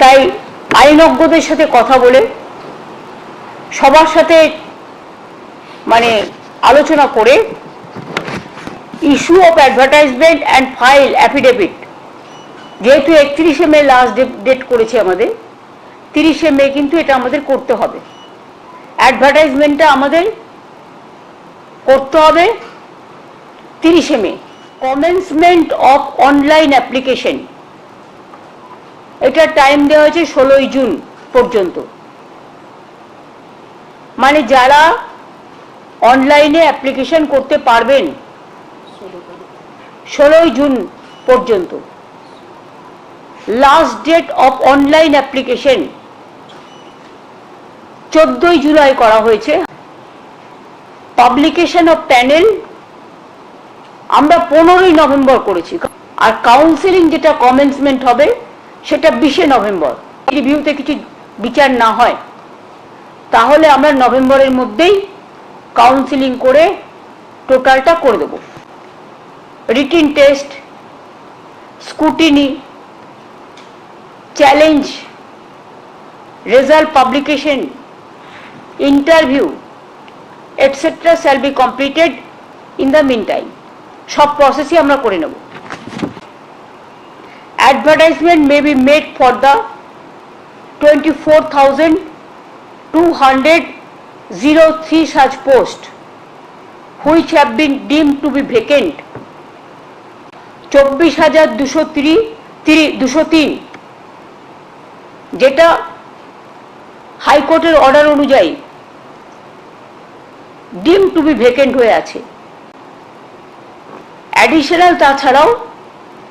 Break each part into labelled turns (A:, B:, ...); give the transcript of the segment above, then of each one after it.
A: তাই আইনজ্ঞদের সাথে কথা বলে, সবার সাথে মানে আলোচনা করে issue of advertisement and file affidavit যেহেতু একত্রিশে মে লাস্ট ডেট করেছে আমাদের, তিরিশে মে কিন্তু এটা আমাদের করতে হবে। অ্যাডভার্টাইজমেন্টটা আমাদের করতে হবে তিরিশে May. Commencement of online application এটা টাইম দেওয়া হয়েছে ষোলোই জুন পর্যন্ত। মানে যারা অনলাইনে অ্যাপ্লিকেশন করতে পারবেন ষোলোই জুন পর্যন্ত। Last date of online application চোদ্দই জুলাই করা হয়েছে। পাবলিকেশন অফ প্যানেল আমরা পনেরোই নভেম্বর করেছি। আর কাউন্সিলিং যেটা কমেন্সমেন্ট হবে সেটা বিশে নভেম্বর। রিভিউতে কিছু বিচার না হয়, তাহলে আমরা নভেম্বরের মধ্যেই কাউন্সিলিং করে টোটালটা করে দেব। Written test scrutiny challenge result publication interview etcetera shall be completed in the meantime সব প্রসেসই আমরা করে নেব। Advertisement may be made for the 24,203 such posts which have been deemed to be vacant চব্বিশ হাজার দুশো দুশো তিন যেটা হাইকোর্টের অর্ডার অনুযায়ী ডিম টু বি ভেকেন্ট হয়ে আছে অ্যাডিশনাল তাছাড়াও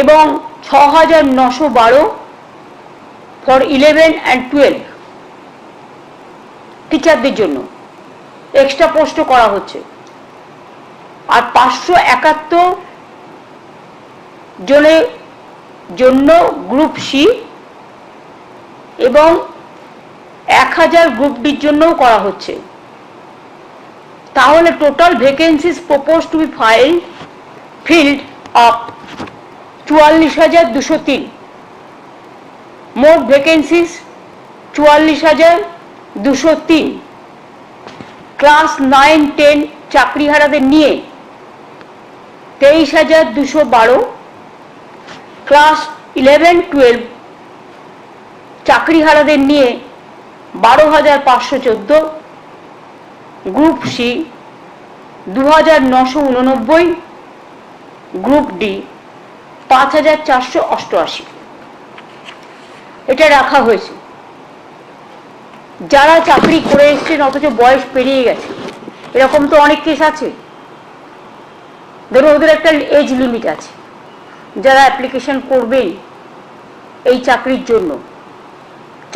A: এবং ছ হাজার নশো বারো ফর ইলেভেন অ্যান্ড টুয়েলভ টিচারদের জন্য এক্সট্রা পোস্টও করা হচ্ছে। আর পাঁচশো একাত্তর জনের জন্য গ্রুপ সি এবং এক হাজার গ্রুপ ডির জন্যও করা হচ্ছে। তাহলে total vacancies propose to be file filled up চুয়াল্লিশ হাজার দুশো তিন। মোট ভ্যাকেন্সিস চুয়াল্লিশ হাজার দুশো তিন। ক্লাস নাইন টেন চাকরিহারাদের নিয়ে তেইশ হাজার দুশো বারো। ক্লাস ইলেভেন টুয়েলভ চাকরিহারাদের নিয়ে বারো হাজার পাঁচশো চোদ্দ। গ্রুপ সি দু হাজার নশো উননব্বই। গ্রুপ ডি পাঁচ হাজার চারশো অষ্টআশি। এটা রাখা হয়েছে। যারা চাকরি করে এসছেন, অথচ বয়স পেরিয়ে গেছে, এরকম তো অনেক কেস আছে। ধরুন, ওদের একটা এজ লিমিট আছে। যারা অ্যাপ্লিকেশন করবেন এই চাকরির জন্য।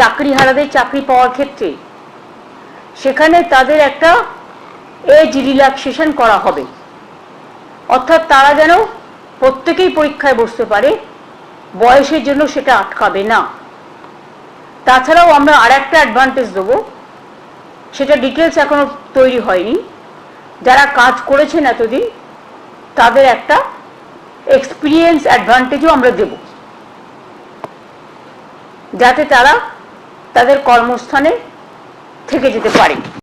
A: চাকরি হারাদের চাকরি পাওয়ার ক্ষেত্রে সেখানে তাদের একটা এজ রিল্যাক্সেশন করা হবে। অর্থাৎ তারা যেন প্রত্যেকেই পরীক্ষায় বসতে পারে, বয়সের জন্য সেটা আটকাবে না। তাছাড়াও আমরা আর একটা অ্যাডভান্টেজ দেবো, সেটা ডিটেলস এখনও তৈরি হয়নি। যারা কাজ করেছেন এতদিন, তাদের একটা এক্সপিরিয়েন্স অ্যাডভান্টেজও আমরা দেব। যাতে তারা তাদের কর্মস্থানে থেকে যেতে পারে।